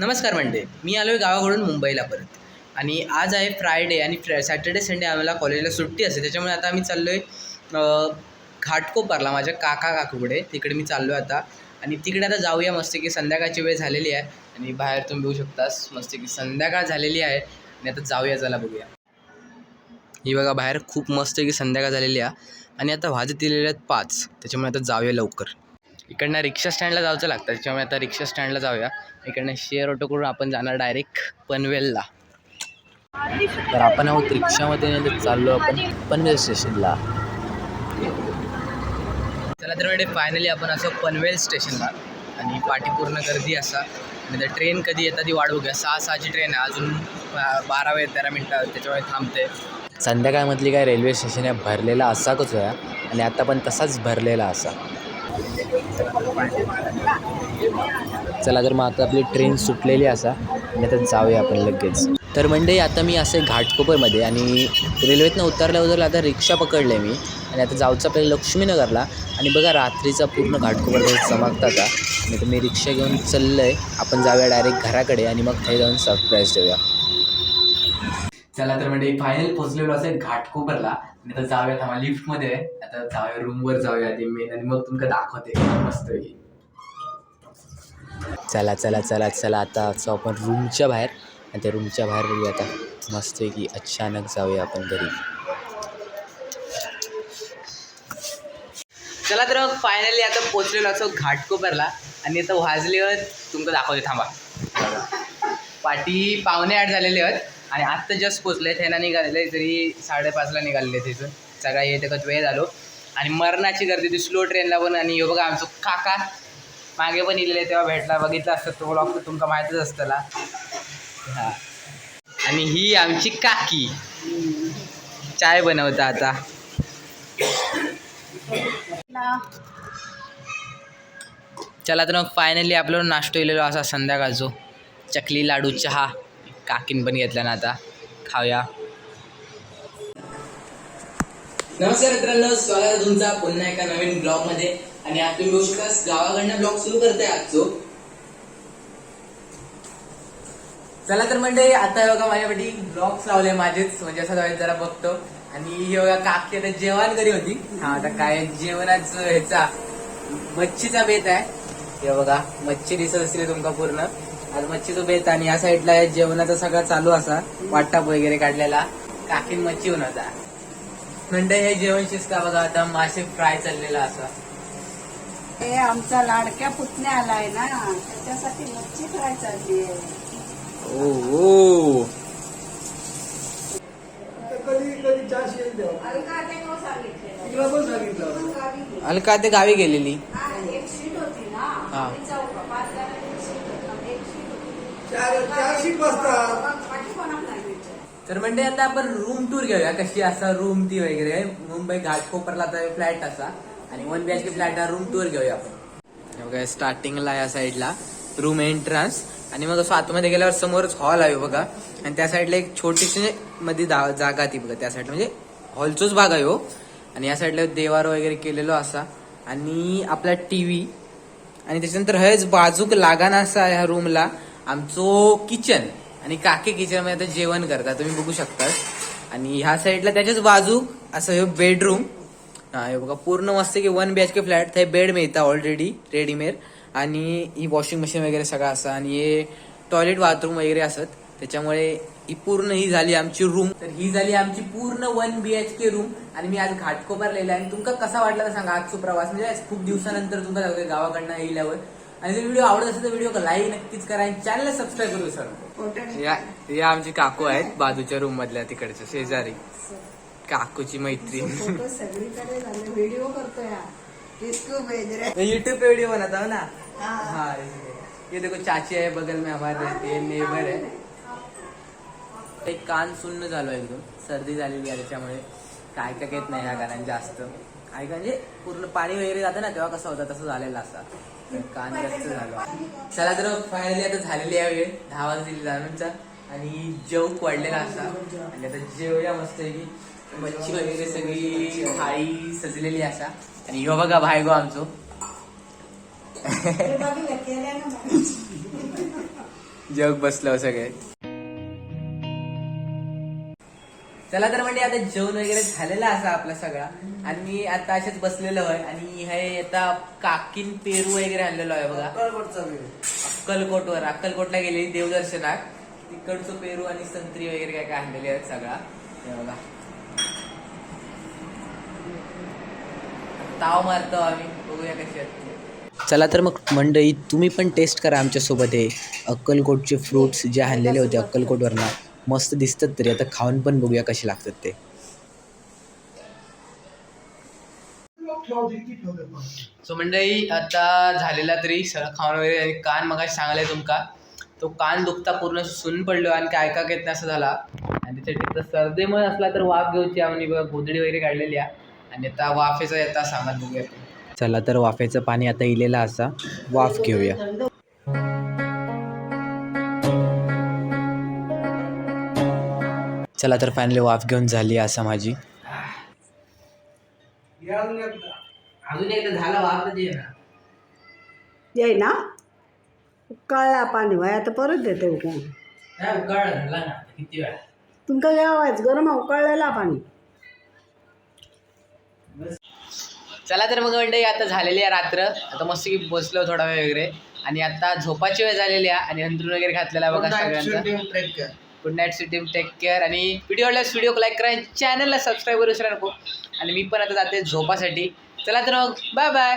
नमस्कार मंडे. मी आलो आहे गावाकडून मुंबईला परत. आणि आज आहे फ्रायडे आणि फ्र सॅटर्डे संडे आम्हाला कॉलेजला सुट्टी असते. त्याच्यामुळे आता आम्ही चाललो आहे घाटकोपरला. माझ्या काका काकूकडे. तिकडे मी चाललो आहे आता. आणि तिकडे आता जाऊया मस्त की संध्याकाळची वेळ झालेली आहे. आणि बाहेर तुम्ही बघू शकतास मस्त की संध्याकाळ झालेली आहे. आणि आता जाऊया चला बघूया. ही बघा बाहेर खूप मस्त की संध्याकाळ झालेली आहे. आणि आता वाजत दिलेले आहेत पाच. त्याच्यामुळे आता जाऊया लवकर. इकडनं रिक्षा स्टँडला जायचं लागतं. त्याच्यामुळे आता रिक्षा स्टँडला जाऊया. इकडनं शेअर ऑटो करून आपण जाणार डायरेक्ट पनवेलला. तर आपण आहोत रिक्षामध्ये चाललो आपण पनवेल स्टेशनला. चला तर म्हणजे फायनली आपण असं पनवेल स्टेशनला. आणि पाठी पूर्ण गर्दी असा. आणि तर ट्रेन कधी येतात ती वाट बघूया सहा सहाची ट्रेन आहे. अजून बारावे बारा वेळ तेरा मिनटं त्याच्यामुळे थांबते. संध्याकाळमधली काय रेल्वे स्टेशन आहे भरलेला असाच आहे आणि आता पण तसाच भरलेला असा. चला तर मग आता आपली ट्रेन सुटलेली असा. आणि आता जाऊया आपण लगेच. तर म्हणजे आता मी असे घाटकोपरमध्ये आणि रेल्वेतनं उतरल्या उतरल्या आता रिक्षा पकडले मी. आणि आता जाऊचं आपल्याला लक्ष्मीनगरला. आणि बघा रात्रीचा पूर्ण घाटकोपर चमकता का आणि तर मी रिक्षा घेऊन चाललं आहे आपण जाऊया डायरेक्ट घराकडे आणि मग काही जाऊन सरप्राईज देऊया. चला तर म्हणजे फायनल पोचलेलो असेल घाटकोपरला. आणि आता जाऊया थांबा लिफ्टमध्ये आता जाऊया रूमवर जाऊया ते मेन आणि मग तुमका दाखवते. मस्त चला चला चला चला आता असं आपण रूमच्या बाहेर आणि त्या रूमच्या बाहेर बघूया आता. मस्त की अचानक जाऊया आपण घरी. चला तर फायनली आता पोचलेलो असो घाटकोपरला आणि आता वाजल्यावर तुमचं दाखवते थांबा. पाठी पावणे आठ झालेले आहेत. आणि आत्ता जस्ट पोचले त्यांना निघालेले तरी साडेपाचला निघालेले तिथून सगळा येते कच वेळ झालो. आणि मरणाची गर्दी ती स्लो ट्रेनला पण. आणि हे बघा आमचं काका मागे पण इलेले तेव्हा भेटला बघितला असतं तो ब्लॉग तुमका माहीतच असतला. हा. आणि ही आमची काकी. चाय बनवता आता. चला तर मग फायनली आपल्याला नाश्तो इलेलो असा संध्याकाळचो. चकली लाडू चहा. काकीन पण घेतला ना आता. खाऊया. नमस्कार मित्रांनो स्वागत आहे तुमचा पुन्हा एका नवीन ब्लॉगमध्ये आणि आज तुम्ही बघू शकता गावाकडनं ब्लॉग सुरू करते आजचो चला तर म्हणजे आता बघा माझ्यासाठी ब्लॉग्स लावले माझेच. म्हणजे असं जरा बघतो. आणि बघा काकी आता जेवण करी होती. हा आता काय जेवणाच ह्याचा मच्छीचा बेत आहे. हे बघा मच्छी दिसत असतील तुमका पूर्ण. आज मच्छीचा बेत आणि या साईडला जेवणाचा सगळा चालू असा वाटाप वगैरे काढलेला. काकीन मच्छी बनवता म्हणजे हे जेवण शिजता बघा आता मासे फ्राय चाललेला असा. हे आमचा लाडक्या पुतण्या आलाय ना त्याच्यासाठी मच्छी फ्राय चालली आहे. अलका ते गावी गेलेली. हा. तर म्हणजे आता आपण रूम टूर घेऊया. कशी असा रूम ती वगैरे. मुंबई घाटकोपरला आता फ्लॅट असा. आणि one B H K flat room tour घेऊया आपण. हे बघा स्टार्टिंगला या साईडला रूम एंट्रन्स आणि मग असं आतमध्ये गेल्यावर समोरच हॉल आहे बघा. आणि त्या साईडला एक छोटीशी मध्ये जागा ती बघा. त्या साईडला म्हणजे हॉलचोच भाग आहे हो. आणि या साईडला देवार वगैरे केलेलो असा. आणि आपला टीव्ही आणि त्याच्यानंतर हेच बाजूक लागाना असा ह्या रूमला आमचो किचन आणि काके किचनमध्ये आता जेवण करता तुम्ही बघू शकता आणि ह्या साईडला त्याच्याच बाजूक असं हे बेडरूम हा हे बघा पूर्ण मस्त की one B H K flat थंय बेड मिळता ऑलरेडी रेडीमेड आणि ही वॉशिंग मशीन वगैरे सगळं असं. आणि हे टॉयलेट बाथरूम वगैरे असत. त्याच्यामुळे ही पूर्ण ही झाली आमची रूम तर ही झाली आमची पूर्ण one B H K room आणि मी आज घाटकोपर लिहिला आणि तुमका कसा वाटला तर सांगा आजचा प्रवास? म्हणजे खूप दिवसानंतर तुमका गावाकडनं येईल्यावर आणि जर व्हिडिओ आवडत असेल तर व्हिडिओ लाईक नक्कीच करा आणि चॅनलला सबस्क्राईब करू नका. फोटो या या आमची काकू आहेत बाजूच्या रूम मधल्या तिकडच्या शेजारी. काकूची मैत्रीण. फोटो सगळीकडे झाले. व्हिडिओ करतोय हा. यूट्यूब पे वीडियो बनाता हूँ ना? हाँ। हाँ। ये देखो चाची है बगल में हमारे रहते हैं नेबर है एक कान सुन्न झालो एकदम. सर्दी झालेली आहे त्याच्यामुळे काय काय येत नाही ह्या गाण्यात जास्त. काय म्हणजे पूर्ण पाणी वगैरे जातं ना तेव्हा कसं होतं तसं झालेलं असा तर कान जास्त झालो. चला तर फायनली आता झालेली आहे वेळ. दहा वाजलेली जाणूनचा आणि जेवक वाढलेला असा. आणि आता जेवूया मस्त की मच्छी वगैरे सगळी थाळी सजलेली असा. आणि ह्यो बघा आमचो. हे केल्या ना मग. जग बसलो सगळे. चला तर म्हणजे आता जेवण वगैरे झालेला असा आपला सगळा. आणि मी आता असेच बसलेलो आहे. आणि हे आता काकीन पेरू वगैरे आणलेलो आहे बघा. अक्कलकोटवर. अक्कलकोटला गेलेली देवदर्शनात तिकडचं पेरू आणि संत्री वगैरे काय काय आणलेले आहेत सगळा. हे बघा. ताव मारतो आम्ही. बघूया कशी आहेत चला तर मग मंडळी तुम्ही पण टेस्ट करा आमच्यासोबत हे अक्कलकोटचे फ्रुट्स जे आणलेले होते अक्कलकोटवरनं. मस्त दिसतात तरी. आता खाऊन पण बघूया कसे लागतात ते. सो मंडळी आता झालेला तरी सगळं खाऊन वगैरे आणि कान मग सांगलाय तुमका. तो कान दुखता पूर्ण सुन पडलो आणि काय ऐका नाही असं झाला. आणि त्याच्यासाठी तर सर्दीमुळे असला तर वाफ घेऊची आणि बघा गोधडी वगैरे काढलेली आहे आणि आता वाफेचा येता सांगा बघूया चला तर वाफेचं पाणी आता इलेलं असा. वाफ घेऊया. चला तर फायनली वाफ घेऊन झाली असं माझी अजून एकदा झाला वाफ ना. ये ना. उकळला पाणी वय आता परत देते उकळून. नाही उकाळ झाला ना किती वेळा? तुमका जेवायचं गरम आहे, उकळलेला पाणी. चला तर मग मंडळी आता झालेली आहे रात्र. आता मस्त की बसलो थोडा वेळ वगैरे. आणि आता झोपाची वेळ झालेली आहे आणि अंतरून वगैरे घातलेला आहे बघा सगळ्यांचा. गुड नाईट सिटीम टेक केअर आणि व्हिडिओ आवडल्यास व्हिडिओ लाईक करा चॅनलला सबस्क्राईब करू विसरा नको. आणि मी पण आता जाते झोपासाठी. चला तर मग. Bye bye